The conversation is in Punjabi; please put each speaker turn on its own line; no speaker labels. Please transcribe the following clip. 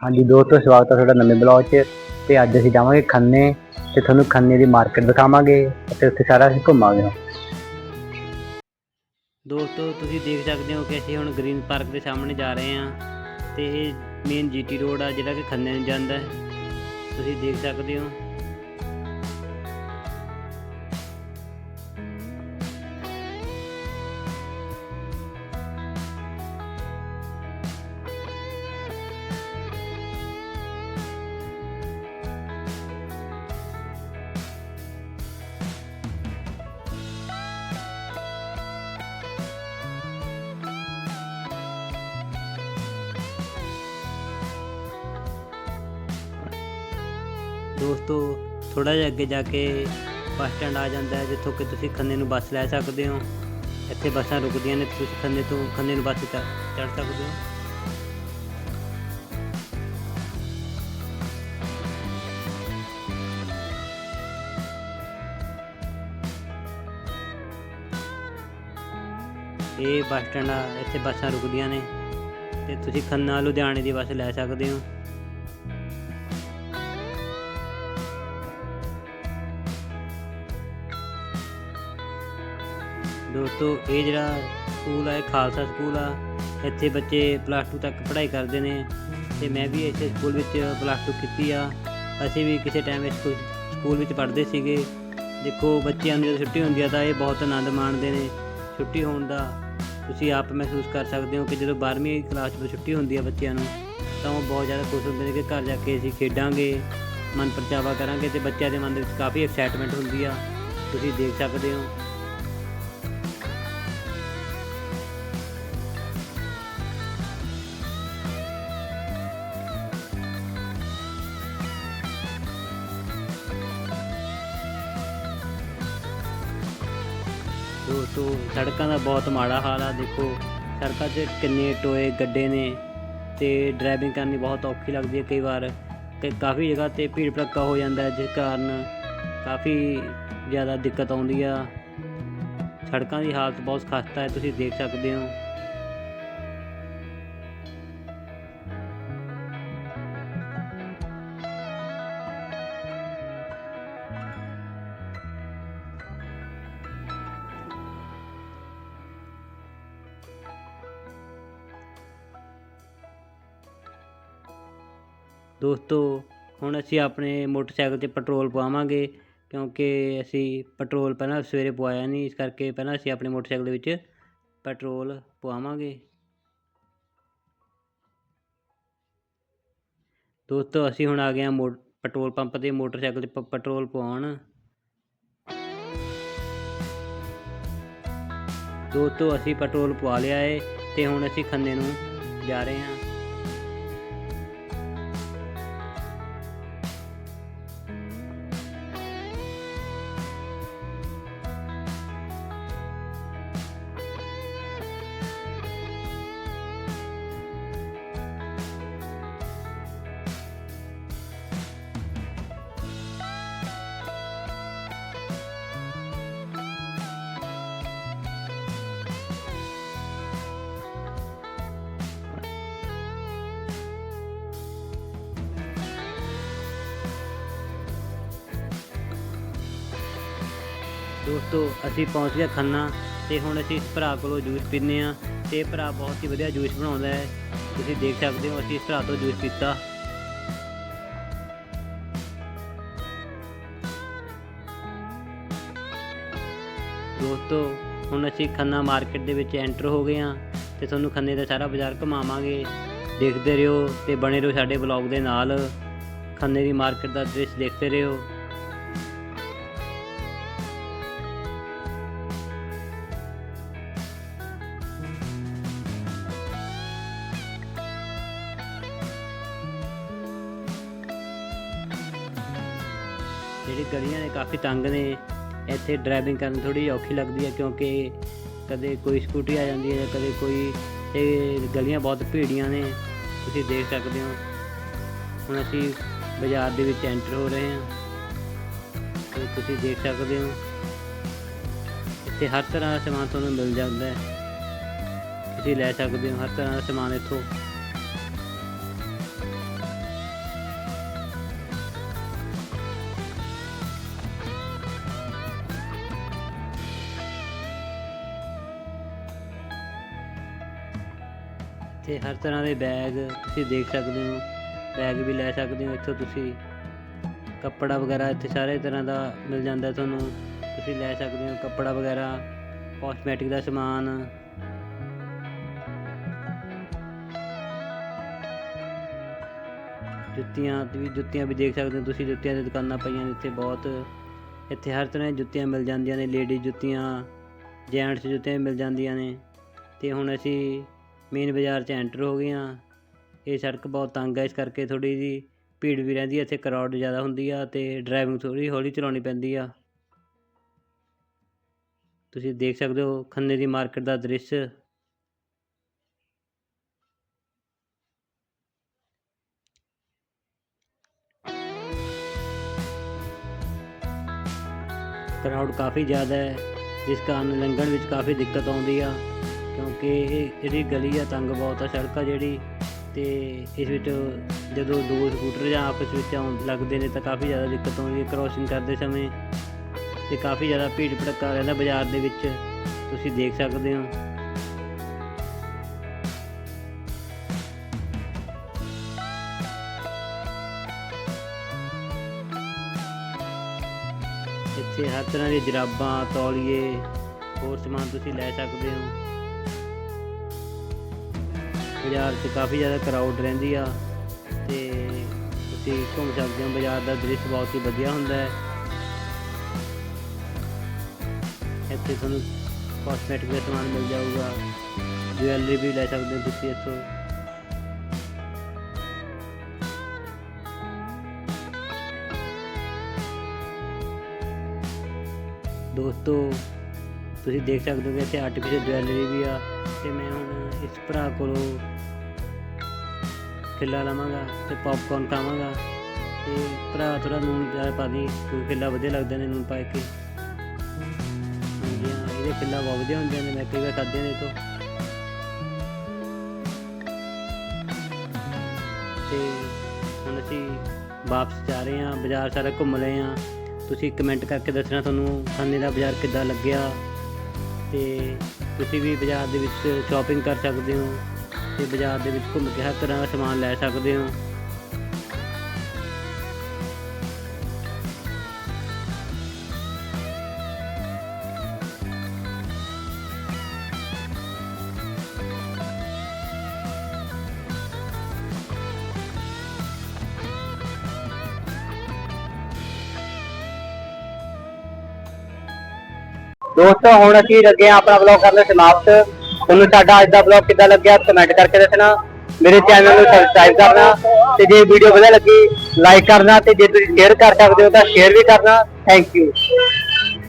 ਹਾਂਜੀ, ਦੋਸਤੋ, ਸਵਾਗਤ ਹੈ ਤੁਹਾਡਾ ਨਵੇਂ ਬਲੌਗ 'ਚ। ਤੇ ਅੱਜ ਅਸੀਂ ਜਾਵਾਂਗੇ ਖੰਨੇ ਤੇ ਤੁਹਾਨੂੰ ਖੰਨੇ ਦੀ ਮਾਰਕੀਟ ਦਿਖਾਵਾਂਗੇ ਅਤੇ ਉੱਥੇ ਸਾਰਾ ਅਸੀਂ ਘੁੰਮਾਂਗੇ।
ਦੋਸਤੋ, ਤੁਸੀਂ ਦੇਖ ਸਕਦੇ ਹੋ ਕਿ ਅਸੀਂ ਹੁਣ ਗ੍ਰੀਨ ਪਾਰਕ ਦੇ ਸਾਹਮਣੇ ਜਾ ਰਹੇ ਹਾਂ ਤੇ ਇਹ ਮੇਨ ਜੀਟੀ ਰੋਡ ਆ ਜਿਹੜਾ ਕਿ ਖੰਨੇ ਨੂੰ ਜਾਂਦਾ ਹੈ। ਤੁਸੀਂ ਦੇਖ ਸਕਦੇ ਹੋ। ਦੋਸਤੋ ਥੋੜਾ ਜਿਹਾ ਅੱਗੇ ਜਾ ਕੇ ਬੱਸ ਸਟੈਂਡ ਆ ਜਾਂਦਾ ਹੈ, ਜਿੱਥੋਂ ਕਿ ਤੁਸੀਂ ਖੰਨੇ ਨੂੰ ਬੱਸ ਲੈ ਸਕਦੇ ਹੋ। ਇੱਥੇ ਬੱਸਾਂ ਰੁਕਦੀਆਂ ਨੇ, ਤੁਸੀਂ ਖੰਨੇ ਤੋਂ ਖੰਨੇ ਨੂੰ ਬੱਸ ਚੜ੍ਹ ਸਕਦੇ ਹੋ। ਇਹ ਬੱਸ ਸਟੈਂਡ ਆ ਇੱਥੇ ਬੱਸਾਂ ਰੁਕਦੀਆਂ ਨੇ ਤੇ ਤੁਸੀਂ ਖੰਨਾ ਲੁਧਿਆਣੇ ਦੀ ਬੱਸ ਲੈ ਸਕਦੇ ਹੋ। ਦੋਸਤੋ, ਇਹ ਜਿਹੜਾ ਸਕੂਲ ਹੈ ਖਾਲਸਾ ਸਕੂਲ ਆ, ਇੱਥੇ ਬੱਚੇ ਪਲੱਸ 2 ਤੱਕ ਪੜ੍ਹਾਈ ਕਰਦੇ ਨੇ ਤੇ ਮੈਂ ਵੀ ਇਸੇ ਸਕੂਲ ਵਿੱਚ ਪਲੱਸ 2 ਕੀਤੀ ਆ। ਅਸੀਂ ਵੀ ਕਿਸੇ ਟਾਈਮ ਇਸ ਸਕੂਲ ਵਿੱਚ ਪੜ੍ਹਦੇ ਸੀਗੇ। ਦੇਖੋ, ਬੱਚਿਆਂ ਨੂੰ ਜਦੋਂ ਛੁੱਟੀ ਹੁੰਦੀ ਆ ਤਾਂ ਇਹ ਬਹੁਤ ਆਨੰਦ ਮਾਣਦੇ ਨੇ। ਛੁੱਟੀ ਹੋਣ ਦਾ ਤੁਸੀਂ ਆਪ ਮਹਿਸੂਸ ਕਰ ਸਕਦੇ ਹੋ ਕਿ ਜਦੋਂ 12ਵੀਂ ਕਲਾਸ ਵਿੱਚ ਛੁੱਟੀ ਹੁੰਦੀ ਆ ਬੱਚਿਆਂ ਨੂੰ, ਤਾਂ ਉਹ ਬਹੁਤ ਜ਼ਿਆਦਾ ਖੁਸ਼ ਹੁੰਦੇ ਨੇ ਕਿ ਘਰ ਜਾ ਕੇ ਅਸੀਂ ਖੇਡਾਂਗੇ, ਮਨ ਪਰਚਾਵਾ ਕਰਾਂਗੇ ਤੇ ਬੱਚਿਆਂ ਦੇ ਮਨ ਦੇ ਵਿੱਚ ਕਾਫੀ ਐਕਸਾਈਟਮੈਂਟ ਹੁੰਦੀ ਆ। ਤੁਸੀਂ ਦੇਖ ਸਕਦੇ ਹੋ। ਦੋਸਤੋ ਸੜਕਾਂ ਦਾ ਬਹੁਤ ਮਾੜਾ ਹਾਲ ਆ, ਦੇਖੋ। ਸੜਕਾਂ 'ਚ ਕਿੰਨੇ ਟੋਏ ਗੱਡੇ ਨੇ ਤੇ ਡਰਾਈਵਿੰਗ ਕਰਨੀ ਬਹੁਤ ਔਖੀ ਲੱਗਦੀ ਹੈ ਕਈ ਵਾਰ। ਕਿ ਕਾਫੀ ਜਗ੍ਹਾ ਤੇ ਭੀੜ ਭੜੱਕਾ ਹੋ ਜਾਂਦਾ ਹੈ, ਜਿਸ ਕਾਰਨ ਕਾਫੀ ਜ਼ਿਆਦਾ ਦਿੱਕਤ ਆਉਂਦੀ ਆ। ਸੜਕਾਂ ਦੀ ਹਾਲਤ ਬਹੁਤ ਖਸਤਾ ਹੈ, ਤੁਸੀਂ ਦੇਖ ਸਕਦੇ ਹੋ। ਦੋਸਤੋ, ਹੁਣ ਅਸੀਂ ਆਪਣੇ ਮੋਟਰਸਾਈਕਲ 'ਤੇ ਪੈਟਰੋਲ ਪਵਾਵਾਂਗੇ, ਕਿਉਂਕਿ ਅਸੀਂ ਪੈਟਰੋਲ ਪਹਿਲਾਂ ਸਵੇਰੇ ਪਵਾਇਆ ਨਹੀਂ, ਇਸ ਕਰਕੇ ਪਹਿਲਾਂ ਅਸੀਂ ਆਪਣੇ ਮੋਟਰਸਾਈਕਲ ਦੇ ਵਿੱਚ ਪੈਟਰੋਲ ਪਵਾਵਾਂਗੇ। ਦੋਸਤੋ, ਅਸੀਂ ਹੁਣ ਆ ਗਏ ਹਾਂ ਮੋ, ਪੈਟਰੋਲ ਪੰਪ 'ਤੇ, ਮੋਟਰਸਾਈਕਲ 'ਤੇ ਪੈਟਰੋਲ ਪਵਾਉਣ। ਦੋਸਤੋ, ਅਸੀਂ ਪੈਟਰੋਲ ਪਵਾ ਲਿਆ ਏ, ਤੇ ਹੁਣ ਅਸੀਂ ਖੰਨੇ ਨੂੰ ਜਾ ਰਹੇ ਹਾਂ। ਦੋਸਤੋ, ਅਸੀਂ ਪਹੁੰਚ ਗਏ ਖੰਨਾ ਤੇ ਹੁਣ ਅਸੀਂ ਇਸ ਭਰਾ ਕੋਲੋਂ ਜੂਸ ਪੀਂਦੇ ਆ ਤੇ ਭਰਾ ਬਹੁਤ ਹੀ ਵਧੀਆ ਜੂਸ ਬਣਾਉਂਦਾ ਹੈ। ਤੁਸੀਂ ਦੇਖ ਸਕਦੇ ਹੋ, ਅਸੀਂ ਇਸ ਭਰਾ ਤੋਂ ਜੂਸ ਪੀਤਾ। ਦੋਸਤੋ, ਹੁਣ ਅਸੀਂ ਖੰਨਾ ਮਾਰਕੀਟ ਦੇ ਵਿੱਚ ਐਂਟਰ ਹੋ ਗਏ ਹਾਂ ਤੇ ਤੁਹਾਨੂੰ ਖੰਨੇ ਦਾ ਸਾਰਾ ਬਾਜ਼ਾਰ ਘੁਮਾਵਾਂਗੇ। ਦੇਖਦੇ ਰਹੋ ਤੇ ਬਣੇ ਰਹੋ ਸਾਡੇ ਬਲੌਗ ਦੇ ਨਾਲ। ਖੰਨੇ ਦੀ ਮਾਰਕੀਟ ਦਾ ਦ੍ਰਿਸ਼ ਦੇਖਦੇ ਰਹੋ। ਜਿਹੜੀ ਗਲੀਆਂ ਨੇ ਕਾਫੀ ਤੰਗ ਨੇ। ਇੱਥੇ ਡਰਾਈਵਿੰਗ ਕਰਨ ਥੋੜੀ ਔਖੀ ਲੱਗਦੀ ਹੈ ਕਿਉਂਕਿ ਕਦੇ ਕੋਈ ਸਕੂਟੀ ਆ ਜਾਂਦੀ ਹੈ ਕਦੇ ਕੋਈ ਇਹ ਗਲੀਆਂ ਬਹੁਤ ਭੀੜੀਆਂ ਨੇ, ਤੁਸੀਂ ਦੇਖ ਸਕਦੇ ਹੋ। ਹੁਣ ਅਸੀਂ ਬਾਜ਼ਾਰ ਦੇ ਵਿੱਚ ਐਂਟਰ ਹੋ ਰਹੇ ਹਾਂ। ਤੁਸੀਂ ਦੇਖ ਸਕਦੇ ਹੋ। ਇੱਥੇ ਹਰ ਤਰ੍ਹਾਂ ਦਾ ਸਮਾਨ ਤੁਹਾਨੂੰ ਮਿਲ ਜਾਂਦਾ ਹੈ। ਤੁਸੀਂ ਲੈ ਸਕਦੇ ਹੋ ਹਰ ਤਰ੍ਹਾਂ ਦਾ ਸਮਾਨ ਇੱਥੋਂ। ਇੱਥੇ ਹਰ ਤਰ੍ਹਾਂ ਦੇ ਬੈਗ ਤੁਸੀਂ ਦੇਖ ਸਕਦੇ ਹੋ। ਬੈਗ ਵੀ ਲੈ ਸਕਦੇ ਹੋ। ਇੱਥੋਂ ਤੁਸੀਂ ਕੱਪੜਾ ਵਗੈਰਾ ਇੱਥੇ ਸਾਰੇ ਤਰ੍ਹਾਂ ਦਾ ਮਿਲ ਜਾਂਦਾ ਤੁਹਾਨੂੰ। ਤੁਸੀਂ ਲੈ ਸਕਦੇ ਹੋ ਕੱਪੜਾ ਵਗੈਰਾ ਕਾਸਮੈਟਿਕ ਦਾ ਸਮਾਨ। ਜੁੱਤੀਆਂ ਵੀ ਜੁੱਤੀਆਂ ਵੀ ਦੇਖ ਸਕਦੇ ਹੋ। ਤੁਸੀਂ ਜੁੱਤੀਆਂ ਦੀ ਦੁਕਾਨਾਂ ਪਈਆਂ ਨੇ ਇੱਥੇ ਬਹੁਤ। ਇੱਥੇ ਹਰ ਤਰ੍ਹਾਂ ਦੀਆਂ ਜੁੱਤੀਆਂ ਮਿਲ ਜਾਂਦੀਆਂ ਨੇ। ਲੇਡੀ ਜੁੱਤੀਆਂ, ਜੈਂਟਸ ਜੁੱਤੀਆਂ ਵੀ ਮਿਲ ਜਾਂਦੀਆਂ ਨੇ। ਤੇ ਹੁਣ ਅਸੀਂ ਮੇਨ ਬਾਜ਼ਾਰ 'ਚ ਐਂਟਰ ਹੋ ਗਏ ਹਾਂ ਇਹ ਸੜਕ ਬਹੁਤ ਤੰਗ ਹੈ ਇਸ ਕਰਕੇ ਥੋੜ੍ਹੀ ਜਿਹੀ ਭੀੜ ਵੀ ਰਹਿੰਦੀ ਹੈ ਇੱਥੇ ਕਰਾਊਡ ਜ਼ਿਆਦਾ ਹੁੰਦੀ ਆ ਅਤੇ ਡਰਾਈਵਿੰਗ ਥੋੜ੍ਹੀ ਹੌਲੀ ਚਲਾਉਣੀ ਪੈਂਦੀ ਆ। ਤੁਸੀਂ ਦੇਖ ਸਕਦੇ ਹੋ ਖੰਨੇ ਦੀ ਮਾਰਕੀਟ ਦਾ ਦ੍ਰਿਸ਼। ਕਰਾਊਡ ਕਾਫੀ ਜ਼ਿਆਦਾ ਹੈ, ਜਿਸ ਕਾਰਨ ਲੰਘਣ ਵਿੱਚ ਕਾਫੀ ਦਿੱਕਤ ਆਉਂਦੀ ਆ। ਕਿਉਂਕਿ ਇਹ ਜਿਹੜੀ ਗਲੀ ਆ ਤੰਗ ਬਹੁਤ ਆ, ਸੜਕ ਆ ਜਿਹੜੀ, ਤੇ ਇਸ ਵਿੱਚ ਜਦੋਂ ਦੋ ਸਕੂਟਰ ਜਾਂ ਆਪਸ ਵਿੱਚ ਆਉਣ ਲੱਗਦੇ ਨੇ ਤਾਂ ਕਾਫੀ ਜ਼ਿਆਦਾ ਦਿੱਕਤ ਆਉਂਦੀ ਹੈ। ਕ੍ਰੋਸਿੰਗ ਕਰਦੇ ਸਮੇਂ ਤੇ ਕਾਫੀ ਜ਼ਿਆਦਾ ਭੀੜ ਭੜੱਕਾ ਰਹਿੰਦਾ ਬਾਜ਼ਾਰ ਦੇ ਵਿੱਚ। ਤੁਸੀਂ ਦੇਖ ਸਕਦੇ ਹੋ। ਇੱਥੇ ਹਰ ਤਰ੍ਹਾਂ ਦੀ ਜਰਾਬਾਂ, ਤੌਲੀਏ, ਹੋਰ ਸਮਾਨ ਤੁਸੀਂ ਲੈ ਸਕਦੇ ਹੋ। ਬਾਜ਼ਾਰ 'ਚ ਕਾਫੀ ਜ਼ਿਆਦਾ ਕਰਾਊਡ ਰਹਿੰਦੀ ਆ ਤੇ ਤੁਸੀਂ ਘੁੰਮ ਸਕਦੇ ਹੋ, ਬਾਜ਼ਾਰ ਦਾ ਦ੍ਰਿਸ਼ ਬਹੁਤ ਹੀ ਵਧੀਆ ਹੁੰਦਾ ਹੈ। ਇੱਥੇ ਤੁਹਾਨੂੰ ਕਾਸਮੈਟਿਕ ਦਾ ਸਮਾਨ ਮਿਲ ਜਾਊਗਾ ਜੁਐਲਰੀ ਵੀ ਲੈ ਸਕਦੇ ਹੋ ਤੁਸੀਂ ਇੱਥੋਂ। ਦੋਸਤੋ, ਤੁਸੀਂ ਦੇਖ ਸਕਦੇ ਹੋ ਕਿ ਇੱਥੇ ਆਰਟੀਫੀਸ਼ੀਅਲ ਜੁਐਲਰੀ ਵੀ ਆ ਤੇ ਮੈਂ ਹੁਣ ਇਸ ਭਰਾ ਕੋਲੋਂ ਖਿੱਲਾ ਲਾਵਾਂਗਾ ਤੇ ਪੌਪਕਾਰਨ ਖਾਵਾਂਗਾ। ਤੇ ਭਰਾ ਥੋੜਾ ਨੂਨ ਜ਼ਿਆਦਾ ਪਾ ਦੀ ਕੋਈ ਖਿੱਲਾ ਵਧੀਆ ਲੱਗਦਾ ਨੇ ਨੂਨ ਪਾ ਕੇ। ਹਾਂਜੀ, ਹਾਂ, ਇਹਦੇ ਖਿੱਲਾ ਬਹੁਤ ਵਧੀਆ ਹੁੰਦੇ ਨੇ, ਮੈਂ ਕਈ ਵਾਰ ਖਾਧੇ ਨੇ ਇਹ ਤੋਂ। ਤੇ ਹੁਣ ਅਸੀਂ ਵਾਪਸ ਜਾ ਰਹੇ ਹਾਂ, ਬਾਜ਼ਾਰ ਸਾਰਾ ਘੁੰਮ ਲਏ ਹਾਂ। ਤੁਸੀਂ ਕਮੈਂਟ ਕਰਕੇ ਦੱਸਣਾ ਤੁਹਾਨੂੰ, ਖਾਨੇ ਦਾ ਬਾਜ਼ਾਰ ਕਿੱਦਾਂ ਲੱਗਿਆ? ਤੇ ਤੁਸੀਂ ਵੀ ਬਾਜ਼ਾਰ ਦੇ ਵਿੱਚ ਸ਼ਾਪਿੰਗ ਕਰ ਸਕਦੇ ਹੋ। ਤੇ ਬਾਜ਼ਾਰ ਦੇ ਵਿੱਚ ਘੁੰਮ ਕੇ ਹਰ ਤਰ੍ਹਾਂ ਦਾ ਸਮਾਨ ਲੈ ਸਕਦੇ ਹੋ।
ਦੋਸਤੋ, ਹੁਣ ਅਸੀਂ ਲੱਗੇ ਹਾਂ ਆਪਣਾ ਵਲੌਗ ਕਰਨ ਸਮਾਪਤ। ਤੁਹਾਨੂੰ ਸਾਡਾ ਅੱਜ ਦਾ ਵਲੌਗ ਕਿੱਦਾਂ ਲੱਗਿਆ ਕਮੈਂਟ ਕਰਕੇ ਦੱਸਣਾ। ਮੇਰੇ ਚੈਨਲ ਨੂੰ ਸਬਸਕ੍ਰਾਈਬ ਕਰਨਾ ਤੇ ਜੇ ਵੀਡੀਓ ਵਧੀਆ ਲੱਗੀ ਲਾਈਕ ਕਰਨਾ ਤੇ ਜੇ ਤੁਸੀਂ ਸ਼ੇਅਰ ਕਰ ਸਕਦੇ ਹੋ ਤਾਂ ਸ਼ੇਅਰ ਵੀ ਕਰਨਾ। Thank you